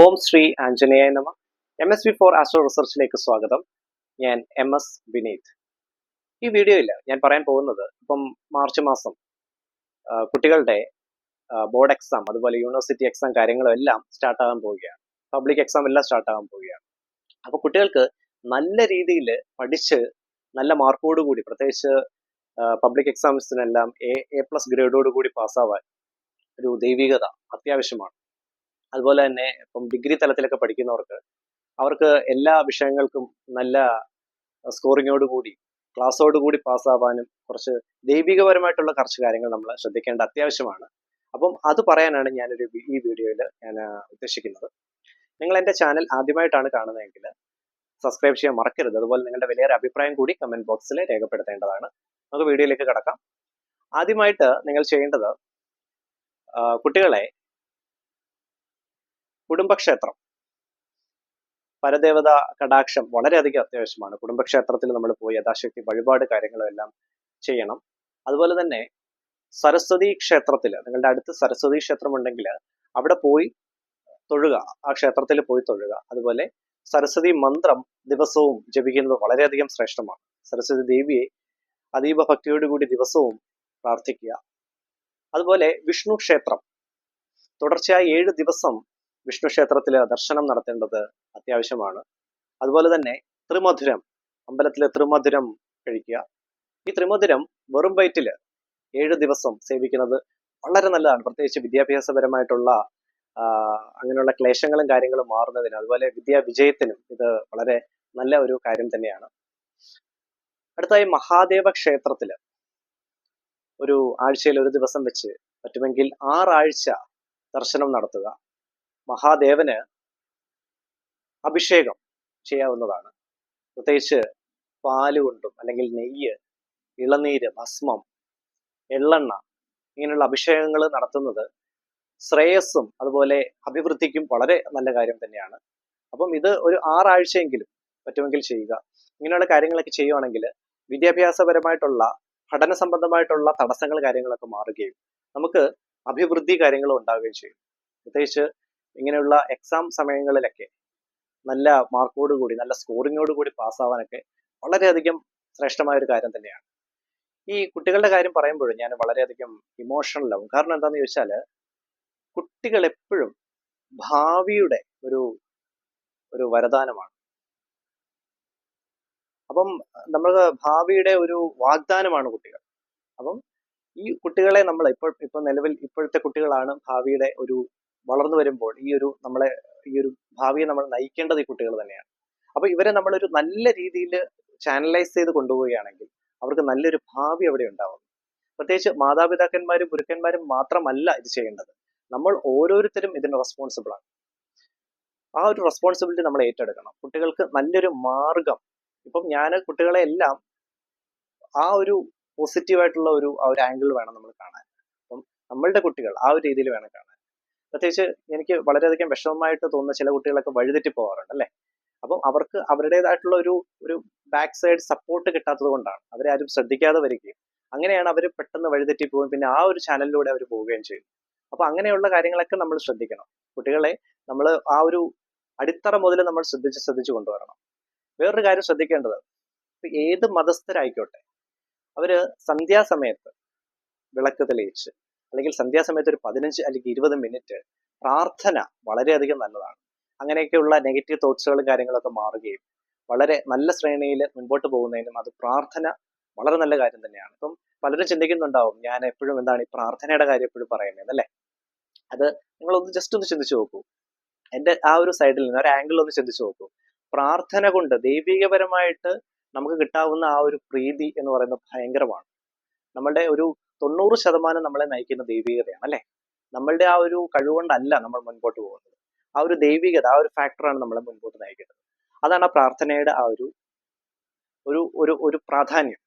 ഓം ശ്രീ ആഞ്ജനേയ നമ. M S B for astro റിസർച്ചിലേക്ക് സ്വാഗതം. ഞാൻ എം എസ് വിനീത്. ഈ വീഡിയോയിൽ ഞാൻ പറയാൻ പോകുന്നത് ഇപ്പം മാർച്ച് മാസം കുട്ടികളുടെ ബോർഡ് എക്സാം അതുപോലെ യൂണിവേഴ്സിറ്റി എക്സാം കാര്യങ്ങളും എല്ലാം സ്റ്റാർട്ട് ആകാൻ പോവുകയാണ്. പബ്ലിക് എക്സാം എല്ലാം സ്റ്റാർട്ട് ആകാൻ പോവുകയാണ്. അപ്പോൾ കുട്ടികൾക്ക് നല്ല രീതിയിൽ പഠിച്ച് നല്ല മാർക്കോട് കൂടി പ്രത്യേകിച്ച് പബ്ലിക് എക്സാംസിനെല്ലാം എ എ പ്ലസ് ഗ്രേഡോട് കൂടി പാസ്സാവാൻ ഒരു ദൈവികത അത്യാവശ്യമാണ്. അതുപോലെ തന്നെ ഇപ്പം ഡിഗ്രി തലത്തിലൊക്കെ പഠിക്കുന്നവർക്ക് അവർക്ക് എല്ലാ വിഷയങ്ങൾക്കും നല്ല സ്കോറിങ്ങോട് കൂടി ക്ലാസ്സോട് കൂടി പാസ്സാവാനും കുറച്ച് ദൈവികപരമായിട്ടുള്ള കുറച്ച് കാര്യങ്ങൾ നമ്മൾ ശ്രദ്ധിക്കേണ്ട അത്യാവശ്യമാണ്. അപ്പം അത് പറയാനാണ് ഞാനൊരു ഈ വീഡിയോയിൽ ഞാൻ ഉദ്ദേശിക്കുന്നത്. നിങ്ങൾ എന്റെ ചാനൽ ആദ്യമായിട്ടാണ് കാണുന്നതെങ്കിൽ സബ്സ്ക്രൈബ് ചെയ്യാൻ മറക്കരുത്. അതുപോലെ നിങ്ങളുടെ വലിയൊരു അഭിപ്രായം കൂടി കമന്റ് ബോക്സിൽ രേഖപ്പെടുത്തേണ്ടതാണ്. നമുക്ക് വീഡിയോയിലേക്ക് കടക്കാം. ആദ്യമായിട്ട് നിങ്ങൾ ചെയ്യേണ്ടത് കുട്ടികളെ കുടുംബക്ഷേത്രം. പരദേവത കടാക്ഷം വളരെയധികം അത്യാവശ്യമാണ്. കുടുംബക്ഷേത്രത്തിൽ നമ്മൾ പോയി യഥാശക്തി വഴിപാട് കാര്യങ്ങളും എല്ലാം ചെയ്യണം. അതുപോലെ തന്നെ സരസ്വതി ക്ഷേത്രത്തിൽ നിങ്ങളുടെ അടുത്ത് സരസ്വതി ക്ഷേത്രം ഉണ്ടെങ്കിൽ അവിടെ പോയി തൊഴുക ആ ക്ഷേത്രത്തിൽ പോയി തൊഴുക. അതുപോലെ സരസ്വതി മന്ത്രം ദിവസവും ജപിക്കുന്നത് വളരെയധികം ശ്രേഷ്ഠമാണ്. സരസ്വതി ദേവിയെ അതീവ ഭക്തിയോടുകൂടി ദിവസവും പ്രാർത്ഥിക്കുക. അതുപോലെ വിഷ്ണു ക്ഷേത്രം. തുടർച്ചയായി ഏഴ് ദിവസം വിഷ്ണു ക്ഷേത്രത്തിൽ ദർശനം നടത്തേണ്ടത് അത്യാവശ്യമാണ്. അതുപോലെ തന്നെ ത്രിമധുരം അമ്പലത്തിലെ ത്രിമധുരം കഴിക്കുക. ഈ ത്രിമധുരം വെറും വയറ്റിൽ ഏഴ് ദിവസം സേവിക്കുന്നത് വളരെ നല്ലതാണ്. പ്രത്യേകിച്ച് വിദ്യാഭ്യാസപരമായിട്ടുള്ള അങ്ങനെയുള്ള ക്ലേശങ്ങളും കാര്യങ്ങളും മാറുന്നതിന് അതുപോലെ വിദ്യാ വിജയത്തിനും ഇത് വളരെ നല്ല ഒരു കാര്യം തന്നെയാണ്. അടുത്തായി മഹാദേവ ക്ഷേത്രത്തിൽ ഒരു ആഴ്ചയിൽ ഒരു ദിവസം വെച്ച് പറ്റുമെങ്കിൽ ആറാഴ്ച ദർശനം നടത്തുക. മഹാദേവന് അഭിഷേകം ചെയ്യാവുന്നതാണ്. പ്രത്യേകിച്ച് പാൽ കൊണ്ടും അല്ലെങ്കിൽ നെയ്യ് ഇളനീര് ഭസ്മം എള്ളെണ്ണ ഇങ്ങനെയുള്ള അഭിഷേകങ്ങൾ നടത്തുന്നത് ശ്രേയസ്സും അതുപോലെ അഭിവൃദ്ധിക്കും വളരെ നല്ല കാര്യം തന്നെയാണ്. അപ്പം ഇത് ഒരു ആറാഴ്ചയെങ്കിലും പറ്റുമെങ്കിൽ ചെയ്യുക. ഇങ്ങനെയുള്ള കാര്യങ്ങളൊക്കെ ചെയ്യുവാണെങ്കിൽ വിദ്യാഭ്യാസപരമായിട്ടുള്ള പഠന സംബന്ധമായിട്ടുള്ള തടസ്സങ്ങൾ കാര്യങ്ങളൊക്കെ മാറുകയും നമുക്ക് അഭിവൃദ്ധി കാര്യങ്ങളും ഉണ്ടാവുകയും ചെയ്യും. പ്രത്യേകിച്ച് ഇങ്ങനെയുള്ള എക്സാം സമയങ്ങളിലൊക്കെ നല്ല മാർക്കോട് കൂടി നല്ല സ്കോറിങ്ങോട് കൂടി പാസ്സാവാനൊക്കെ വളരെയധികം ശ്രേഷ്ഠമായ ഒരു കാര്യം തന്നെയാണ്. ഈ കുട്ടികളുടെ കാര്യം പറയുമ്പോഴും ഞാൻ വളരെയധികം ഇമോഷണൽ ആവും. കാരണം എന്താണെന്ന് ചോദിച്ചാൽ കുട്ടികൾ എപ്പോഴും ഭാവിയുടെ ഒരു ഒരു വരദാനമാണ്. അപ്പം നമ്മൾ ഭാവിയുടെ ഒരു വാഗ്ദാനമാണ് കുട്ടികൾ. അപ്പം ഈ കുട്ടികളെ നമ്മൾ ഇപ്പോൾ ഇപ്പൊ നിലവിൽ ഇപ്പോഴത്തെ കുട്ടികളാണ് ഭാവിയുടെ ഒരു വളർന്നു വരുമ്പോൾ ഈ ഒരു നമ്മളെ ഈ ഒരു ഭാവിയെ നമ്മൾ നയിക്കേണ്ടത് ഈ കുട്ടികൾ തന്നെയാണ്. അപ്പൊ ഇവരെ നമ്മളൊരു നല്ല രീതിയിൽ ചാനലൈസ് ചെയ്ത് കൊണ്ടുപോവുകയാണെങ്കിൽ അവർക്ക് നല്ലൊരു ഭാവി അവിടെ ഉണ്ടാവും. പ്രത്യേകിച്ച് മാതാപിതാക്കന്മാരും ഗുരുക്കന്മാരും മാത്രമല്ല ഇത് ചെയ്യേണ്ടത്. നമ്മൾ ഓരോരുത്തരും ഇതിന് റെസ്പോൺസിബിൾ ആണ്. ആ ഒരു റെസ്പോൺസിബിലിറ്റി നമ്മൾ ഏറ്റെടുക്കണം. കുട്ടികൾക്ക് നല്ലൊരു മാർഗം. ഇപ്പം ഞാൻ കുട്ടികളെ എല്ലാം ആ ഒരു പോസിറ്റീവായിട്ടുള്ള ഒരു ആ ഒരു ആംഗിൾ വേണം നമ്മൾ കാണാൻ. അപ്പം നമ്മളുടെ കുട്ടികൾ ആ ഒരു രീതിയിൽ വേണം കാണാൻ. പ്രത്യേകിച്ച് എനിക്ക് വളരെയധികം വിഷമമായിട്ട് തോന്നുന്ന ചില കുട്ടികളൊക്കെ വഴിതെറ്റി പോകാറുണ്ട് അല്ലേ? അപ്പം അവർക്ക് അവരുടേതായിട്ടുള്ള ഒരു ഒരു ബാക്ക് സൈഡ് സപ്പോർട്ട് കിട്ടാത്തത് കൊണ്ടാണ്. അവരെ ആരും ശ്രദ്ധിക്കാതെ വരികയും അങ്ങനെയാണ് അവർ പെട്ടെന്ന് വഴിതെറ്റി പോവുകയും പിന്നെ ആ ഒരു ചാനലിലൂടെ അവർ പോവുകയും ചെയ്യും അപ്പൊ അങ്ങനെയുള്ള കാര്യങ്ങളൊക്കെ നമ്മൾ ശ്രദ്ധിക്കണം. കുട്ടികളെ നമ്മൾ ആ ഒരു അടിത്തറ മുതൽ നമ്മൾ ശ്രദ്ധിച്ച് ശ്രദ്ധിച്ചു കൊണ്ടുവരണം. വേറൊരു കാര്യം ശ്രദ്ധിക്കേണ്ടത് ഏത് മതസ്ഥരായിക്കോട്ടെ അവർ സന്ധ്യാസമയത്ത് വിളക്ക് തെളിയിച്ച് അല്ലെങ്കിൽ സന്ധ്യാസമയത്ത് ഒരു പതിനഞ്ച് അല്ലെങ്കിൽ ഇരുപത് മിനിറ്റ് പ്രാർത്ഥന വളരെയധികം നല്ലതാണ്. അങ്ങനെയൊക്കെയുള്ള നെഗറ്റീവ് തോട്ട്സുകളും കാര്യങ്ങളൊക്കെ മാറുകയും വളരെ നല്ല ശ്രേണിയിൽ മുൻപോട്ട് പോകുന്നതിനും അത് പ്രാർത്ഥന വളരെ നല്ല കാര്യം തന്നെയാണ്. ഇപ്പം പലരും ചിന്തിക്കുന്നുണ്ടാവും ഞാൻ എപ്പോഴും എന്താണ് ഈ പ്രാർത്ഥനയുടെ കാര്യം എപ്പോഴും പറയുന്നത് അല്ലേ? അത് നിങ്ങളൊന്ന് ജസ്റ്റ് ഒന്ന് ചിന്തിച്ചു നോക്കൂ. എന്റെ ആ ഒരു സൈഡിൽ നിന്ന് ഒരു ആംഗിൾ ഒന്ന് ചിന്തിച്ചു നോക്കൂ. പ്രാർത്ഥന കൊണ്ട് ദൈവികപരമായിട്ട് നമുക്ക് കിട്ടാവുന്ന ആ ഒരു പ്രീതി എന്ന് പറയുന്നത് ഭയങ്കരമാണ്. നമ്മളുടെ ഒരു തൊണ്ണൂറ് ശതമാനം നമ്മളെ നയിക്കുന്ന ദൈവികതയാണ് അല്ലെ? നമ്മളുടെ ആ ഒരു കഴിവുകൊണ്ടല്ല നമ്മൾ മുൻപോട്ട് പോകുന്നത്. ആ ഒരു ദൈവികത ആ ഒരു ഫാക്ടറാണ് നമ്മളെ മുൻപോട്ട് നയിക്കുന്നത്. അതാണ് ആ പ്രാർത്ഥനയുടെ ആ ഒരു ഒരു ഒരു ഒരു പ്രാധാന്യം.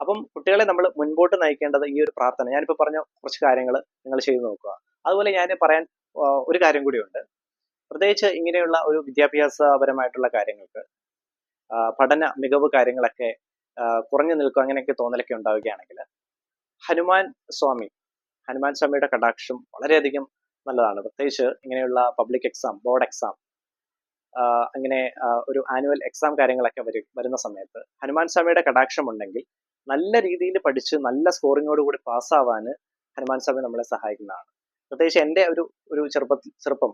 അപ്പം കുട്ടികളെ നമ്മൾ മുൻപോട്ട് നയിക്കേണ്ടത് ഈ ഒരു പ്രാർത്ഥന ഞാനിപ്പോൾ പറഞ്ഞ കുറച്ച് കാര്യങ്ങൾ നിങ്ങൾ ചെയ്തു നോക്കുക. അതുപോലെ ഞാൻ പറയാൻ ഒരു കാര്യം കൂടിയുണ്ട്. പ്രത്യേകിച്ച് ഇങ്ങനെയുള്ള ഒരു വിദ്യാഭ്യാസപരമായിട്ടുള്ള കാര്യങ്ങൾക്ക് പഠന മികവ് കാര്യങ്ങളൊക്കെ കുറഞ്ഞു നിൽക്കുക അങ്ങനെയൊക്കെ തോന്നലൊക്കെ ഉണ്ടാവുകയാണെങ്കിൽ ഹനുമാൻ സ്വാമി. ഹനുമാൻ സ്വാമിയുടെ കടാക്ഷം വളരെയധികം നല്ലതാണ്. പ്രത്യേകിച്ച് ഇങ്ങനെയുള്ള പബ്ലിക് എക്സാം ബോർഡ് എക്സാം അങ്ങനെ ഒരു ആനുവൽ എക്സാം കാര്യങ്ങളൊക്കെ വരും വരുന്ന സമയത്ത് ഹനുമാൻ സ്വാമിയുടെ കടാക്ഷം ഉണ്ടെങ്കിൽ നല്ല രീതിയിൽ പഠിച്ച് നല്ല സ്കോറിങ്ങോട് കൂടി പാസ്സാവാൻ ഹനുമാൻ സ്വാമി നമ്മളെ സഹായിക്കുന്നതാണ്. പ്രത്യേകിച്ച് എന്റെ ഒരു ഒരു ചെറുപ്പ ചെറുപ്പം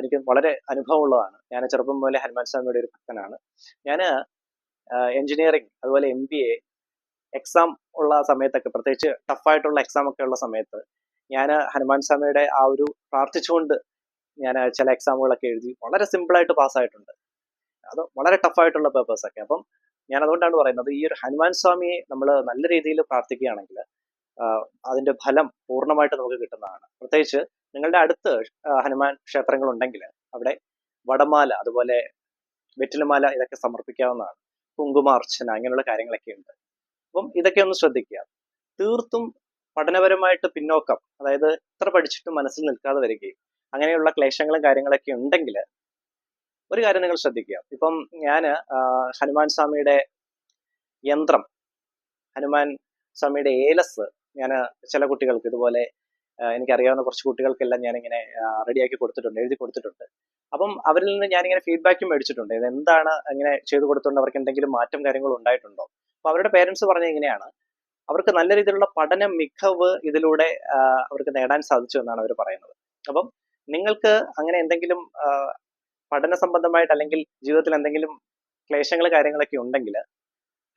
എനിക്ക് വളരെ അനുഭവമുള്ളതാണ്. ഞാൻ ചെറുപ്പം മുതലേ ഹനുമാൻ സ്വാമിയുടെ ഒരു ഭക്തനാണ്. ഞാൻ എഞ്ചിനീയറിംഗ് അതുപോലെ എം ബി എ എക്സാം ഉള്ള സമയത്തൊക്കെ പ്രത്യേകിച്ച് ടഫായിട്ടുള്ള എക്സാം ഒക്കെ ഉള്ള സമയത്ത് ഞാൻ ഹനുമാൻ സ്വാമിയുടെ ആ ഒരു പ്രാർത്ഥിച്ചുകൊണ്ട് ഞാൻ ചില എക്സാമുകളൊക്കെ എഴുതി വളരെ സിമ്പിളായിട്ട് പാസ്സായിട്ടുണ്ട് അത് വളരെ ടഫായിട്ടുള്ള പേപ്പേഴ്സ് ഒക്കെ. അപ്പം ഞാൻ അതുകൊണ്ടാണ് പറയുന്നത് ഈ ഒരു ഹനുമാൻ സ്വാമിയെ നമ്മൾ നല്ല രീതിയിൽ പ്രാർത്ഥിക്കുകയാണെങ്കിൽ അതിന്റെ ഫലം പൂർണമായിട്ട് നമുക്ക് കിട്ടുന്നതാണ്. പ്രത്യേകിച്ച് നിങ്ങളുടെ അടുത്ത് ഹനുമാൻ ക്ഷേത്രങ്ങൾ ഉണ്ടെങ്കിൽ അവിടെ വടമാല അതുപോലെ വെറ്റിലമാല ഇതൊക്കെ സമർപ്പിക്കാവുന്നതാണ്. കുങ്കുമാർച്ചന അങ്ങനെയുള്ള കാര്യങ്ങളൊക്കെ ഉണ്ട്. അപ്പം ഇതൊക്കെ ഒന്ന് ശ്രദ്ധിക്കുക. തീർത്തും പഠനപരമായിട്ട് പിന്നോക്കം അതായത് എത്ര പഠിച്ചിട്ടും മനസ്സിൽ നിൽക്കാതെ വരികയും അങ്ങനെയുള്ള ക്ലേശങ്ങളും കാര്യങ്ങളൊക്കെ ഉണ്ടെങ്കിൽ ഒരു കാര്യം നിങ്ങൾ ശ്രദ്ധിക്കുക. ഇപ്പം ഞാൻ ഹനുമാൻ സ്വാമിയുടെ യന്ത്രം ഹനുമാൻ സ്വാമിയുടെ ഏലസ് ഞാൻ ചില കുട്ടികൾക്ക് ഇതുപോലെ എനിക്കറിയാവുന്ന കുറച്ച് കുട്ടികൾക്കെല്ലാം ഞാനിങ്ങനെ റെഡിയാക്കി കൊടുത്തിട്ടുണ്ട് എഴുതി കൊടുത്തിട്ടുണ്ട്. അപ്പം അവരിൽ നിന്ന് ഞാനിങ്ങനെ ഫീഡ്ബാക്കും മേടിച്ചിട്ടുണ്ട്. ഇത് എന്താണ് അങ്ങനെ ചെയ്തു കൊടുത്തുകൊണ്ട് അവർക്ക് എന്തെങ്കിലും മാറ്റം കാര്യങ്ങളും ഉണ്ടായിട്ടുണ്ടോ? അപ്പൊ അവരുടെ പേരൻസ് പറഞ്ഞ ഇങ്ങനെയാണ്. അവർക്ക് നല്ല രീതിയിലുള്ള പഠന മികവ് ഇതിലൂടെ അവർക്ക് നേടാൻ സാധിച്ചു എന്നാണ് അവർ പറയുന്നത്. അപ്പം നിങ്ങൾക്ക് അങ്ങനെ എന്തെങ്കിലും പഠന സംബന്ധമായിട്ട് അല്ലെങ്കിൽ ജീവിതത്തിൽ എന്തെങ്കിലും ക്ലേശങ്ങൾ കാര്യങ്ങളൊക്കെ ഉണ്ടെങ്കിൽ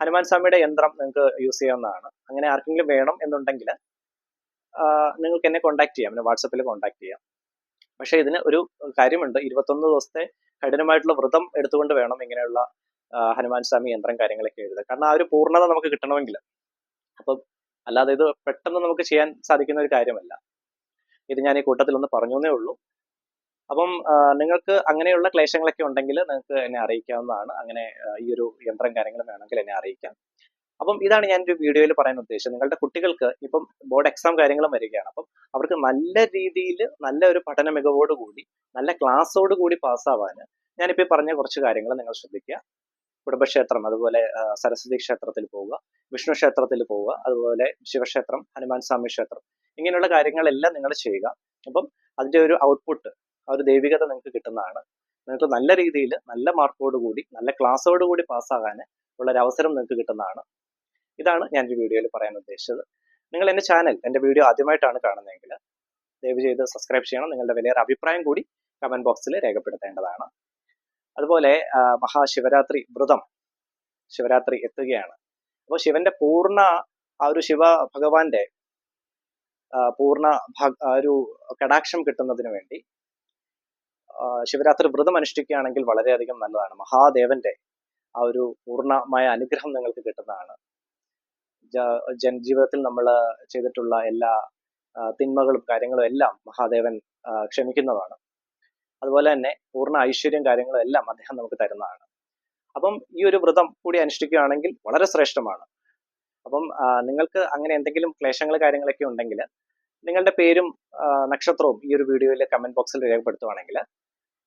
ഹനുമാൻ സ്വാമിയുടെ യന്ത്രം നിങ്ങൾക്ക് യൂസ് ചെയ്യാവുന്നതാണ്. അങ്ങനെ ആർക്കെങ്കിലും വേണം എന്നുണ്ടെങ്കിൽ നിങ്ങൾക്ക് എന്നെ കോൺടാക്ട് ചെയ്യാം. എന്നെ വാട്സപ്പിൽ കോൺടാക്ട് ചെയ്യാം. പക്ഷേ ഇതിന് ഒരു കാര്യമുണ്ട്. ഇരുപത്തൊന്ന് ദിവസത്തെ കഠിനമായിട്ടുള്ള വ്രതം എടുത്തുകൊണ്ട് വേണം ഇങ്ങനെയുള്ള ഹനുമാൻ സ്വാമി യന്ത്രം കാര്യങ്ങളൊക്കെ എഴുതുക. കാരണം ആ ഒരു പൂർണത നമുക്ക് കിട്ടണമെങ്കിൽ അപ്പം അല്ലാതെ ഇത് പെട്ടെന്ന് നമുക്ക് ചെയ്യാൻ സാധിക്കുന്ന ഒരു കാര്യമല്ല. ഇത് ഞാൻ ഈ കൂട്ടത്തിൽ ഒന്ന് പറഞ്ഞേ ഉള്ളൂ. അപ്പം നിങ്ങൾക്ക് അങ്ങനെയുള്ള ക്ലേശങ്ങളൊക്കെ ഉണ്ടെങ്കിൽ നിങ്ങൾക്ക് എന്നെ അറിയിക്കാവുന്നതാണ്. അങ്ങനെ ഈ ഒരു യന്ത്രം കാര്യങ്ങൾ വേണമെങ്കിൽ എന്നെ അറിയിക്കാം. അപ്പം ഇതാണ് ഞാൻ ഒരു വീഡിയോയിൽ പറയാൻ ഉദ്ദേശിച്ചത്. നിങ്ങളുടെ കുട്ടികൾക്ക് ഇപ്പം ബോർഡ് എക്സാം കാര്യങ്ങളും വരികയാണ്. അപ്പം അവർക്ക് നല്ല രീതിയിൽ നല്ല ഒരു പഠന മികവോടുകൂടി നല്ല ക്ലാസ്സോടുകൂടി പാസ്സാവാൻ ഞാനിപ്പോൾ പറഞ്ഞ കുറച്ച് കാര്യങ്ങൾ നിങ്ങൾ ശ്രദ്ധിക്കുക. കുടുംബക്ഷേത്രം അതുപോലെ സരസ്വതി ക്ഷേത്രത്തിൽ പോവുക വിഷ്ണു ക്ഷേത്രത്തിൽ പോവുക അതുപോലെ ശിവക്ഷേത്രം ഹനുമാൻ സ്വാമി ക്ഷേത്രം. ഇങ്ങനെയുള്ള കാര്യങ്ങളെല്ലാം നിങ്ങൾ ചെയ്യുക. അപ്പം അതിന്റെ ഒരു ഔട്ട്പുട്ട് ആ ഒരു ദൈവികത നിങ്ങൾക്ക് കിട്ടുന്നതാണ്. നിങ്ങൾക്ക് നല്ല രീതിയിൽ നല്ല മാർക്കോട് കൂടി നല്ല ക്ലാസ്സോട് കൂടി പാസ്സാകാൻ ഉള്ള ഒരു അവസരം നിങ്ങൾക്ക് കിട്ടുന്നതാണ്. ഇതാണ് ഞാൻ ഈ വീഡിയോയിൽ പറയാൻ ഉദ്ദേശിച്ചത്. നിങ്ങൾ എന്റെ ചാനൽ എന്റെ വീഡിയോ ആദ്യമായിട്ടാണ് കാണുന്നതെങ്കിൽ ദയവ് ചെയ്ത് സബ്സ്ക്രൈബ് ചെയ്യണം. നിങ്ങളുടെ വലിയൊരു അഭിപ്രായം കൂടി കമന്റ് ബോക്സിൽ രേഖപ്പെടുത്തേണ്ടതാണ്. അതുപോലെ മഹാശിവരാത്രി വ്രതം ശിവരാത്രി എത്തുകയാണ്. അപ്പോൾ ശിവന്റെ പൂർണ ആ ഒരു ശിവ ഭഗവാന്റെ പൂർണ ഒരു കടാക്ഷം കിട്ടുന്നതിന് വേണ്ടി ശിവരാത്രി വ്രതം അനുഷ്ഠിക്കുകയാണെങ്കിൽ വളരെയധികം നല്ലതാണ്. മഹാദേവന്റെ ആ ഒരു പൂർണമായ അനുഗ്രഹം നിങ്ങൾക്ക് കിട്ടുന്നതാണ്. ജനജീവിതത്തിൽ നമ്മൾ ചെയ്തിട്ടുള്ള എല്ലാ തിന്മകളും കാര്യങ്ങളും എല്ലാം മഹാദേവൻ ക്ഷമിക്കുന്നതാണ്. അതുപോലെ തന്നെ പൂർണ ഐശ്വര്യം കാര്യങ്ങളും എല്ലാം അദ്ദേഹം നമുക്ക് തരുന്നതാണ്. അപ്പം ഈ ഒരു വ്രതം കൂടി അനുഷ്ഠിക്കുകയാണെങ്കിൽ വളരെ ശ്രേഷ്ഠമാണ്. അപ്പം നിങ്ങൾക്ക് അങ്ങനെ എന്തെങ്കിലും ക്ലേശങ്ങൾ കാര്യങ്ങളൊക്കെ ഉണ്ടെങ്കിൽ നിങ്ങളുടെ പേരും നക്ഷത്രവും ഈ ഒരു വീഡിയോയിൽ കമന്റ് ബോക്സിൽ രേഖപ്പെടുത്തുവാണെങ്കിൽ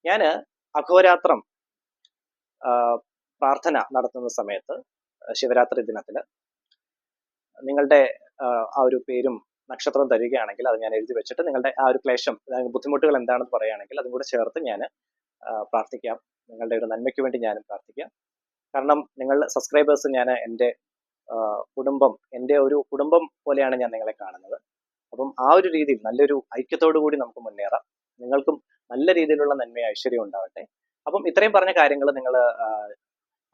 ഞാൻ അഘോരാത്രം പ്രാർത്ഥന നടത്തുന്ന സമയത്ത് ശിവരാത്രി ദിനത്തിൽ നിങ്ങളുടെ ആ ഒരു പേരും നക്ഷത്രവും തരികയാണെങ്കിൽ അത് ഞാൻ എഴുതി വെച്ചിട്ട് നിങ്ങളുടെ ആ ഒരു ക്ലേശം ബുദ്ധിമുട്ടുകൾ എന്താണെന്ന് പറയുകയാണെങ്കിൽ അതും കൂടെ ചേർത്ത് ഞാൻ പ്രാർത്ഥിക്കാം. നിങ്ങളുടെ ഒരു നന്മയ്ക്ക് വേണ്ടി ഞാനും പ്രാർത്ഥിക്കാം. കാരണം നിങ്ങൾ സബ്സ്ക്രൈബേഴ്സ് ഞാൻ എന്റെ കുടുംബം എന്റെ ഒരു കുടുംബം പോലെയാണ് ഞാൻ നിങ്ങളെ കാണുന്നത്. അപ്പം ആ ഒരു രീതിയിൽ നല്ലൊരു ഐക്യത്തോടു കൂടി നമുക്ക് മുന്നേറാം. നിങ്ങൾക്കും നല്ല രീതിയിലുള്ള നന്മ ഐശ്വര്യം ഉണ്ടാവട്ടെ. അപ്പം ഇത്രയും പറഞ്ഞ കാര്യങ്ങൾ നിങ്ങൾ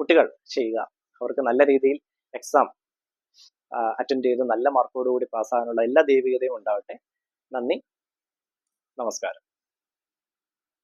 കുട്ടികൾ ചെയ്യുക. അവർക്ക് നല്ല രീതിയിൽ എക്സാം അറ്റൻഡ് ചെയ്ത് നല്ല മാർക്കോടുകൂടി പാസ്സാകാനുള്ള എല്ലാ ദൈവികതയും ഉണ്ടാവട്ടെ. നന്ദി. നമസ്കാരം.